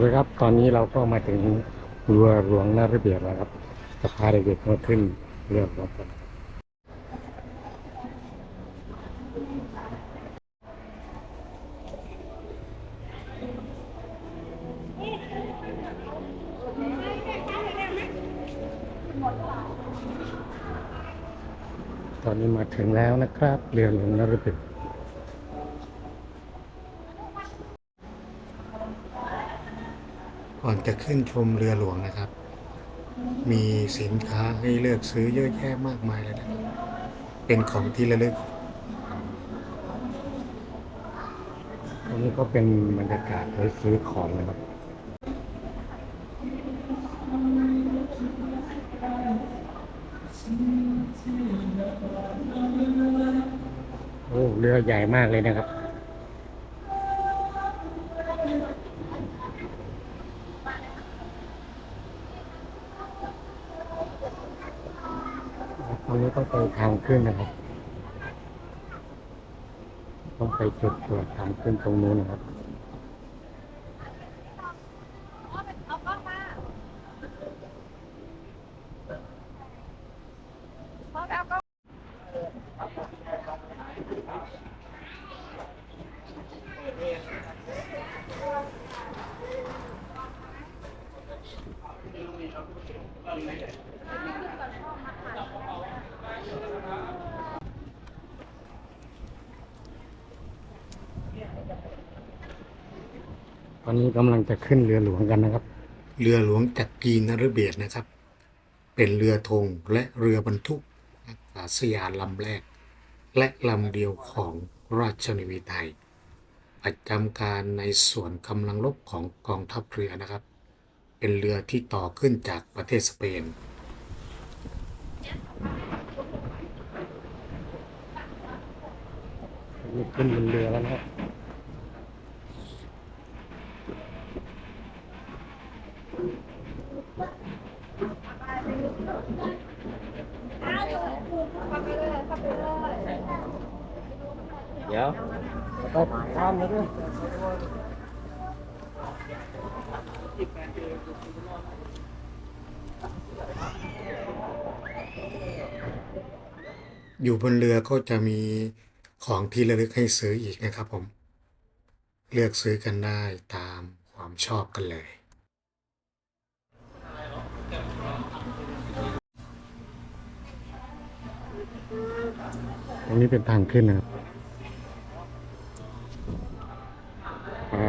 วัสดีครับ ตอนนี้เราก็มาถึงเรือหลวงนาระเบียบแล้วครับจะพาเด็กๆมาขึ้นเรือหลวงกันตอนนี้มาถึงแล้วนะครับ เรือหลวงนาระเบียบ ก่อนจะขึ้นชมเรือหลวงนะครับ มีสินค้าให้เลือกซื้อเยอะแยะมากมายเลยนะครับ เป็นของที่ระลึกตรงนี้ก็เป็นบรรยากาศไว้ซื้อของนะครับโอ้เรือใหญ่มากเลยนะครับ ต รงนี้ต้องไปทางขึ้นนะครับ ต้องไปจุดตรวจทางขึ้นตรงนู้นนะครับ อนนี้กำลังจะขึ้นเรือหลวงกันนะครับ เรือหลวงจักรีนฤเบศรนะครับ เป็นเรือธงและเรือบรรทุกอากาศยานลำแรก และลำเดียวของราชนาวีไทยประจำการในส่วนกำลังรบของกองทัพเรือนะครับ เป็นเรือที่ต่อขึ้นจากประเทศสเปนนี่ขึ้นบนเรือแล้วนะครับ เดี๋ยวไปข้ามเลยด้วยอยู่บนเรือก็จะมีของที่ระลึกให้ซื้ออีกนะครับผม เลือกซื้อกันได้ตามความชอบกันเลยตรงนี้เป็นทางขึ้นนะครับ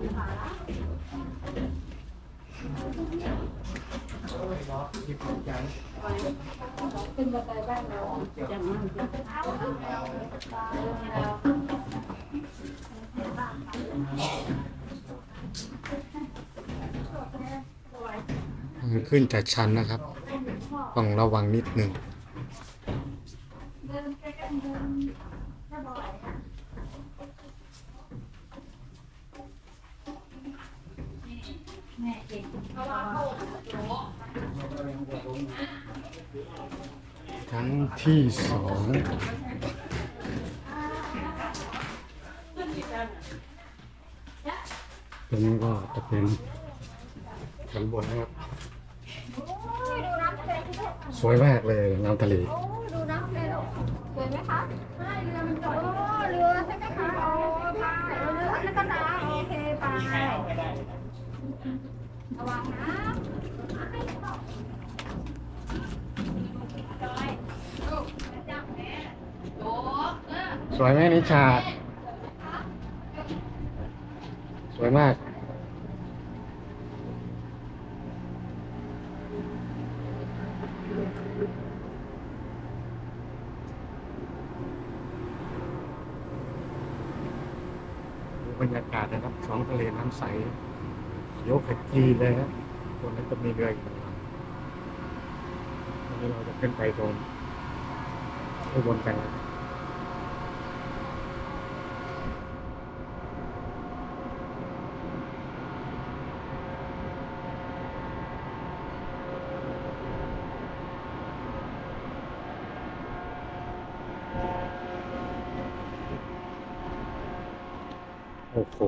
ขึ้นบันไดบ้านเราอย่างนั้นขึ้นจากชันนะครับ ต้องระวังนิดหนึ่ง ตรงนี้ก็จะเป็นชั้นบนนะครับดูน้ำทะเลที่เสวยมากเลยน้ำทะเลโอ้ดูน้ำทะเลลูกสวยไหมคะใช่เรือมันจอดโอ้เรือใช่ไหมคะโอ้ไปเรือแล้วก็น้ำโอเคไประวังนะสวยไหมนิชา สวยมาก บรรยากาศนะครับสองทะเลน้ำใสเขียวขจีเลยครับตรงนั้นจะมีเรืออยู่วันนี้เราจะขึ้นไปตรงข้างบนกันนะโอ้โห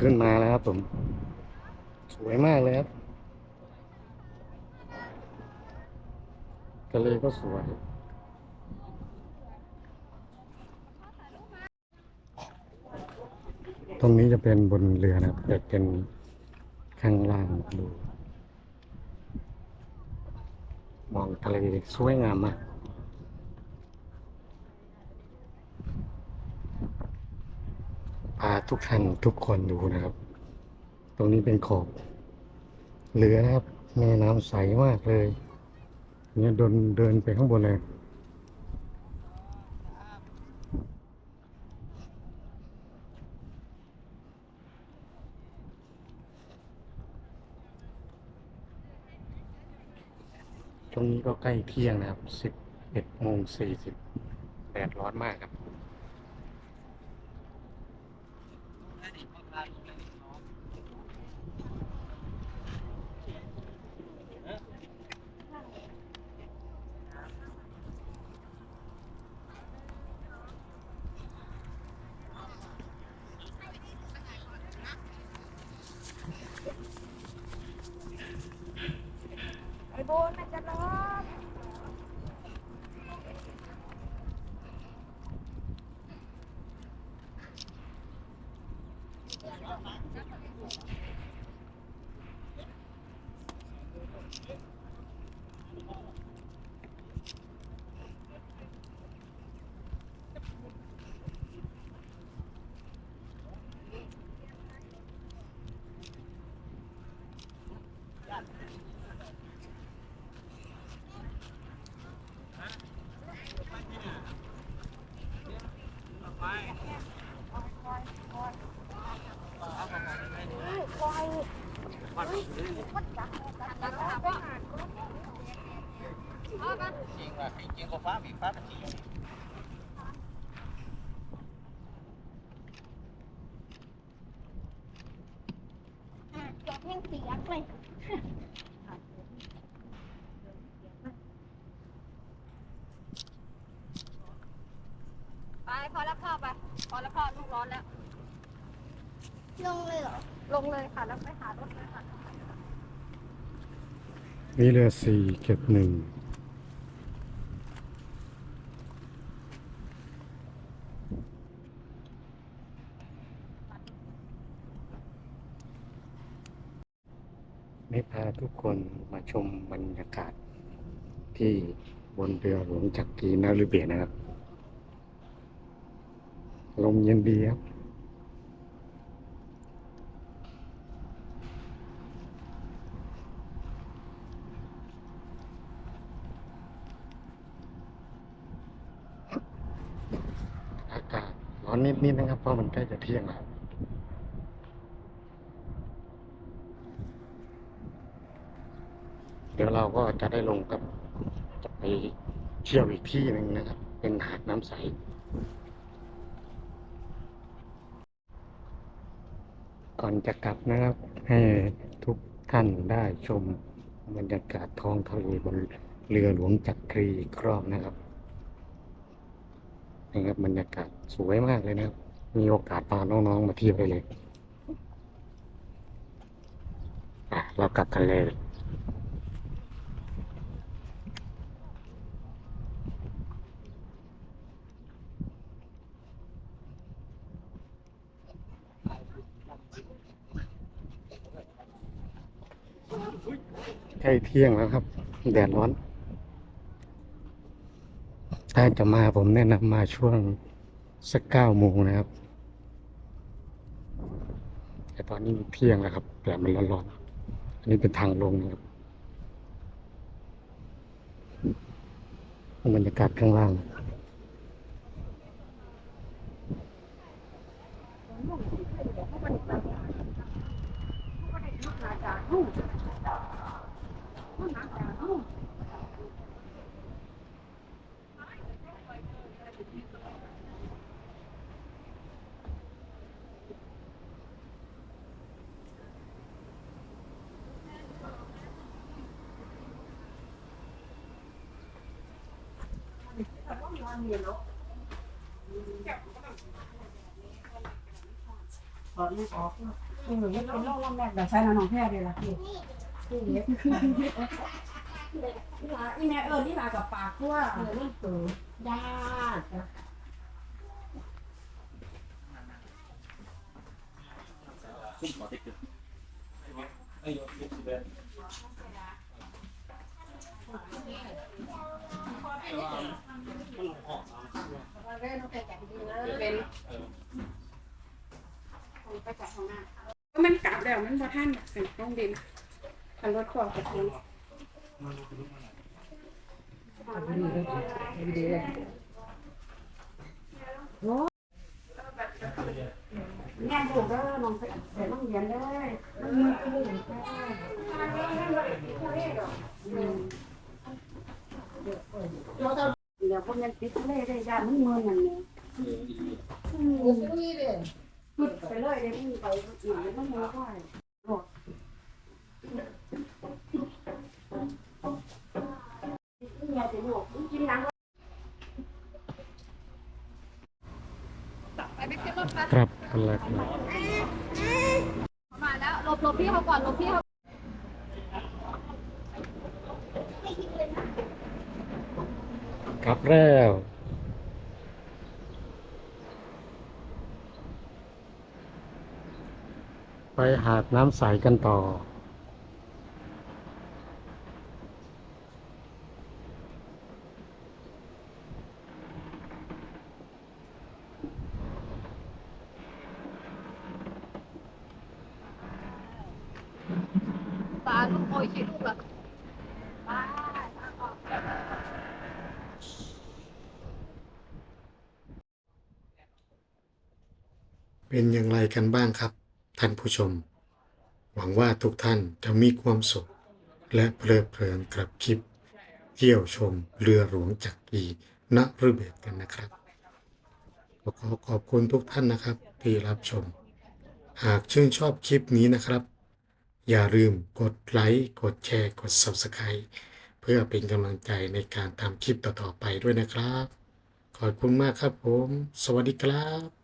ขึ้นมาแล้วครับผม สวยมากเลยครับทะเลก็สวยตรงนี้จะเป็นบนเรือนะครับแต่เป็นข้างล่างดู มองทะเลสวยงามมาก พาทุกท่านทุกคนดูนะครับ ตรงนี้เป็นขอบเรือนะครับ แม่น้ำใสมากเลย เนี่ยเดินเดินไปข้างบนเลย ตรงนี้ก็ใกล้เที่ยงนะครับสิบเอ็ดโมงสี่สิบแดดร้อนมากครับ บนมันจะร้อน จริงว่ะจริงก็ฟ้า มีฟ้าตะกี้อะจอดแห้งเสียงเลยไปพอแล้วพ่อไป พอแล้วพ่อลูกร้อนแล้ว ลงเลยเหรอ ลงเลยค่ะ แล้วไปหารถเลยค่ะ นี่เรือสี่เจ็ดหนึ่งไม่พา ทุกคนมาชมบรรยากาศ ที่บนเรือหลวงจักรีนฤเบศรนะครับ ลมเย็นดีครับอากาศร้อนนิดๆนะครับเพราะมันใกล้จะเที่ยงแล้ว เดี๋ยวเรา ก็จะได้ลงกับจะไปเที่ยวอีกที่หนึ่งนะครับ เป็นหาดน้ำใสก่อนจะกลับนะครับ ให้ทุกท่านได้ชมบรรยากาศท้องทะเลบนเรือหลวงจักรีอีกรอบนะครับนะครับบรรยากาศสวยมากเลยนะครับ มีโอกาสพาน้องๆมาเที่ยวได้เลย อะ เรากลับกันเลย ใกล้เที่ยงแล้วครับ แดดร้อน ถ้าจะมาผมแนะนำมาช่วงสักเก้าโมงนะครับ แต่ตอนนี้เที่ยงแล้วครับแดดมันร้อนๆอันนี้เป็นทางลงนะครับบรรยากาศข้างล่าง เขอไม่ออกเออเป็นโรคลำแรกแบบใช้น้องแพทย์เละเล็กนี่ลาอีแม่เออนี่ลากับปากทั่วเออนี่ตัวญาติเป็นไปจัดของงานมันกลับแล้วมันบ่ท่านเป็นต้องดิน คันรถขอกับคนแง่ถูกเด้อน้องเสร็จต้องเรียนได้มันมือคือได้เดี๋ยวพวกนั้นติดเล่ได้ยามันมือนั่นเนี่ยนี่เลยพุดไปเลยเลยมึงไปหนังมันมือค่ อยโหอย่าจะลูกกินน้ำไปไม่ขึ้นรถค่ะครับกันแล้วครับมาแล้วหลบหลบพี่เขาก่อนหลบพี่เขากลับแล้วไปหาดน้ำใสกันต่อ ลูกโอยขี้ลูกเหรอไปเป็นอย่างไรกันบ้างครับ ท่านผู้ชม หวังว่าทุกท่านจะมีความสุข และเพลิดเพลินกับคลิป เที่ยวชมเรือหลวงจักรีนฤเบศกันนะครับขอขอบคุณทุกท่านนะครับที่รับชม หากชื่นชอบคลิปนี้นะครับ อย่าลืมกดไลค์ กดแชร์ กด Subscribe เพื่อเป็นกำลังใจในการทำคลิปต่อๆไปด้วยนะครับ ขอบคุณมากครับผม สวัสดีครับ